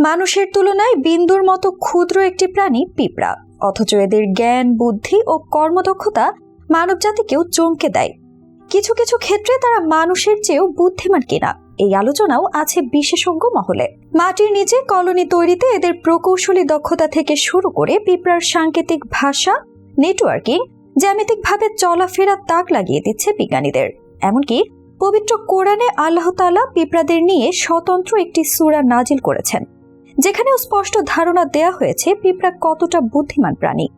মানুষের তুলনায় বিন্দুর মতো ক্ষুদ্র একটি প্রাণী পিঁপড়া। অথচ এদের জ্ঞান, বুদ্ধি ও কর্মদক্ষতা মানবজাতিকেও চমকে দেয়। কিছু কিছু ক্ষেত্রে তারা মানুষের চেয়েও বুদ্ধিমান কিনা, এই আলোচনাও আছে বিশেষজ্ঞ মহলে। মাটির নিচে কলোনি তৈরিতে এদের প্রকৌশলী দক্ষতা থেকে শুরু করে পিঁপড়ার সাংকেতিক ভাষা, নেটওয়ার্কিং, জ্যামিতিকভাবে চলাফেরা তাক লাগিয়ে দিচ্ছে বিজ্ঞানীদের। এমনকি পবিত্র কোরআনে আল্লাহ তাআলা পিঁপড়াদের নিয়ে স্বতন্ত্র একটি সুরা নাজিল করেছেন। যেখানেও স্পষ্ট ধারণা দেয়া হয়েছে পিঁপড়া কতটা বুদ্ধিমান প্রাণী।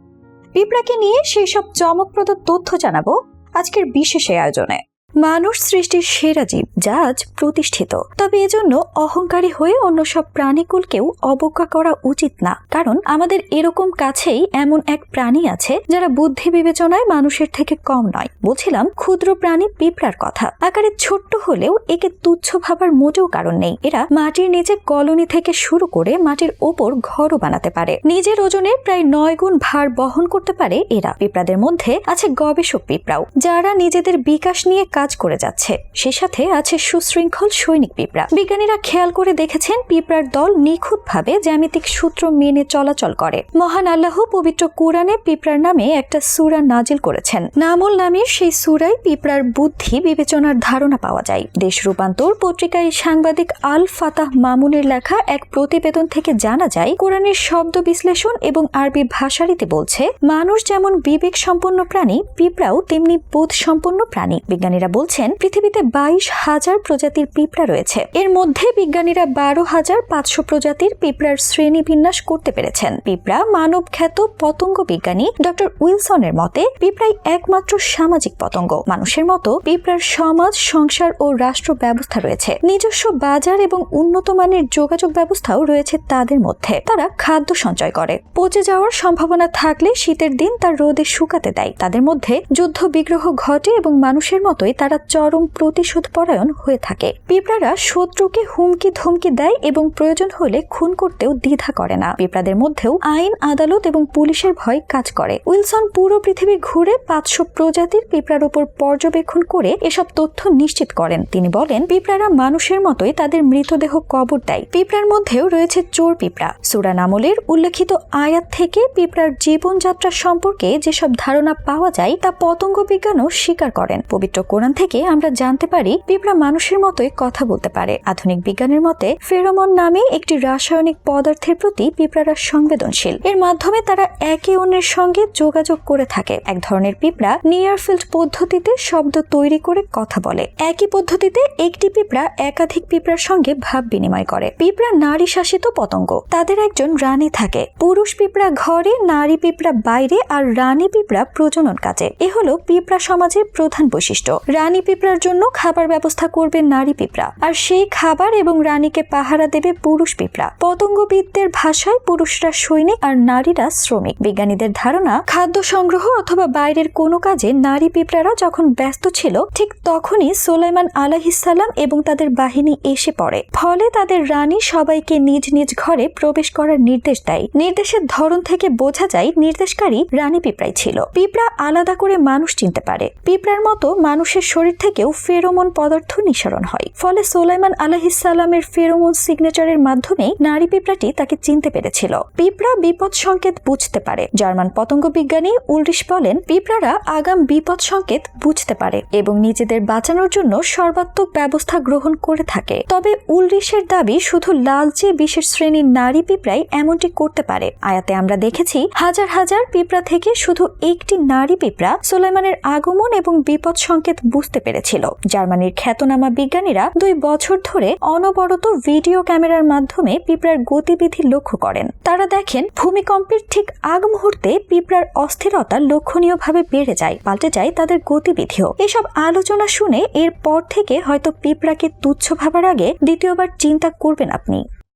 পিঁপড়াকে নিয়ে সেই সব চমকপ্রদ তথ্য জানাব আজকের বিশেষ আয়োজনে। মানুষ সৃষ্টির সেরা জীব যা আজ প্রতিষ্ঠিত। তবে এজন্য অহংকারী হয়ে অন্য সব প্রাণীকুলকেও অবজ্ঞা করা উচিত না। কারণ আমাদের এরকম কাছেই এমন এক প্রাণী আছে যারা বুদ্ধি বিবেচনায় মানুষের থেকে কম নয়। বলছিলাম ক্ষুদ্র প্রাণী পিঁপড়ার কথা। আকারে ছোট্ট হলেও একে তুচ্ছ ভাবার মোটেও কারণ নেই। এরা মাটির নিচে কলোনি থেকে শুরু করে মাটির ওপর ঘরও বানাতে পারে। নিজের ওজনে প্রায় নয় গুণ ভার বহন করতে পারে এরা। পিঁপড়াদের মধ্যে আছে গবেষক পিঁপড়াও, যারা নিজেদের বিকাশ নিয়ে কাজ করে যাচ্ছে। সে সাথে আছে সুশৃঙ্খল সৈনিক পিঁপড়া। বিজ্ঞানীরা খেয়াল করে দেখেছেন পিঁপড়ার দল নিখুঁতভাবে জ্যামিতিক সূত্র মেনে চলাচল করে। মহান আল্লাহ পবিত্র কোরআনে পিঁপড়ার নামে একটা সূরা নাজিল করেছেন। নামল নামের সেই সূরায় পিঁপড়ার বুদ্ধি, বিবেচনার ধারণা পাওয়া যায়। দেশ রূপান্তর পত্রিকায় সাংবাদিক আল ফাতাহ মামুনের লেখা এক প্রতিবেদন থেকে জানা যায়, কোরআনের শব্দ বিশ্লেষণ এবং আরবি ভাষারীতি বলছে, মানুষ যেমন বিবেক সম্পন্ন প্রাণী, পিঁপড়াও তেমনি বোধ সম্পন্ন প্রাণী। বিজ্ঞানীরা বলছেন, পৃথিবীতে বাইশ হাজার প্রজাতির পিঁপড়া রয়েছে। এর মধ্যে বিজ্ঞানীরা বারো হাজার পাঁচশো প্রজাতির পিঁপড়ার শ্রেণি বিন্যাস করতে পেরেছেন। পিঁপড়া মানব খ্যাত পতঙ্গ বিজ্ঞানী ডক্টর উইলসনের মতে, পিঁপড়াই একমাত্র সামাজিক পতঙ্গ। মানুষের মতো পিঁপড়ার সমাজ, সংসার ও রাষ্ট্র ব্যবস্থা রয়েছে। নিজস্ব বাজার এবং উন্নত মানের যোগাযোগ ব্যবস্থাও রয়েছে তাদের মধ্যে। তারা খাদ্য সঞ্চয় করে। পচে যাওয়ার সম্ভাবনা থাকলে শীতের দিন তার রোদে শুকাতে দেয়। তাদের মধ্যে যুদ্ধ বিগ্রহ ঘটে এবং মানুষের মতোই তারা চরম প্রতিশোধ পরায়ণ হয়ে থাকে। পিঁপড়ারা শত্রুকে হুমকি ধমকি দেয় এবং প্রয়োজন হলে খুন করতেও দ্বিধা করে না। পিঁপড়াদের মধ্যেও আইন, আদালত এবং পুলিশের ভয় কাজ করে। উইলসন পুরো পৃথিবী ঘুরে পাঁচশো প্রজাতির পিঁপড়ার উপর পর্যবেক্ষণ করে এসব তথ্য নিশ্চিত করেন। তিনি বলেন, পিঁপড়ারা মানুষের মতোই তাদের মৃতদেহ কবর দেয়। পিঁপড়ার মধ্যেও রয়েছে চোর পিঁপড়া। সুরান আমলের উল্লেখিত আয়াত থেকে পিঁপড়ার জীবনযাত্রা সম্পর্কে যেসব ধারণা পাওয়া যায়, তা পতঙ্গ বিজ্ঞানও স্বীকার করেন। পবিত্র কোরআন থেকে আমরা জানতে পারি পিঁপড়া মানুষের মতোই কথা বলতে পারে। আধুনিক বিজ্ঞানের মতে, ফেরোমন নামে একটি রাসায়নিক পদার্থের প্রতি পিঁপড়ারা সংবেদনশীল। এর মাধ্যমে তারা একে অন্যের সঙ্গে যোগাযোগ করে থাকে। এক ধরনের পিঁপড়া নিয়ারফিল্ড পদ্ধতিতে শব্দ তৈরি করে কথা বলে। একই পদ্ধতিতে একটি পিঁপড়া একাধিক পিঁপড়ার সঙ্গে ভাব বিনিময় করে। পিঁপড়া নারী শাসিত পতঙ্গ। তাদের একজন রানী থাকে। পুরুষ পিঁপড়া ঘরে, নারী পিঁপড়া বাইরে আর রানী পিঁপড়া প্রজনন কাজে। এ হলো পিঁপড়া সমাজের প্রধান বৈশিষ্ট্য। রানী পিঁপড়ার জন্য খাবার ব্যবস্থা করবে নারী পিঁপড়া। আর সেই খাবার এবং রানীকে পাহারা দেবে পুরুষ পিঁপড়া। পতঙ্গবিদদের ভাষায় পুরুষরা সৈনিক আর নারীরা শ্রমিক। বিজ্ঞানীদের ধারণা, খাদ্য সংগ্রহ অথবা বাইরের কোনো কাজে নারী পিঁপড়ারা যখন ব্যস্ত ছিল, ঠিক তখনই সোলাইমান আলাহিসাল্লাম এবং তাদের বাহিনী এসে পড়ে। ফলে তাদের রানী সবাইকে নিজ নিজ ঘরে প্রবেশ করার নির্দেশ দেয়। নির্দেশের ধরন থেকে বোঝা যায়, নির্দেশকারী রানী পিঁপড়াই ছিল। পিঁপড়া আলাদা করে মানুষ চিনতে পারে। পিঁপড়ার মতো মানুষের শরীর থেকেও ফেরোমন পদার্থ নিঃসরণ হয়। ফলে সোলাইমান আলাহিসাল্লামের ফেরোমন সিগনেচারের মাধ্যমে নারী পিঁপড়াটি তাকে চিনতে পেরেছিল। পিঁপড়া বিপদ সংকেত বুঝতে পারে। জার্মান পতঙ্গ বিজ্ঞানী উলরিশ বলেন, পিঁপড়ারা আগাম বিপদ সংকেত বুঝতে পারে এবং নিজেদের বাঁচানোর জন্য সর্বাত্মক ব্যবস্থা গ্রহণ করে থাকে। তবে উলরিশের দাবি শুধু লালচে বিশেষ শ্রেণির নারী পিঁপড়াই এমনটি করতে পারে। আয়াতে আমরা দেখেছি, হাজার হাজার পিঁপড়া থেকে শুধু একটি নারী পিঁপড়া সোলাইমানের আগমন এবং বিপদ সংকেত বুঝতে পেরেছিল। জার্মানির খ্যাতনামা বিজ্ঞানীরা দুই বছর ধরে অনবরত ভিডিও ক্যামেরার মাধ্যমে পিঁপড়ার গতিবিধি লক্ষ্য করেন। তারা দেখেন, ভূমিকম্পের ঠিক আগ মুহূর্তে পিঁপড়ার অস্থিরতা লক্ষণীয়ভাবে বেড়ে যায়, পাল্টে যায় তাদের গতিবিধিও। এসব আলোচনা শুনে এর পর থেকে হয়তো পিঁপড়াকে তুচ্ছ ভাবার আগে দ্বিতীয়বার চিন্তা করবেন আপনি।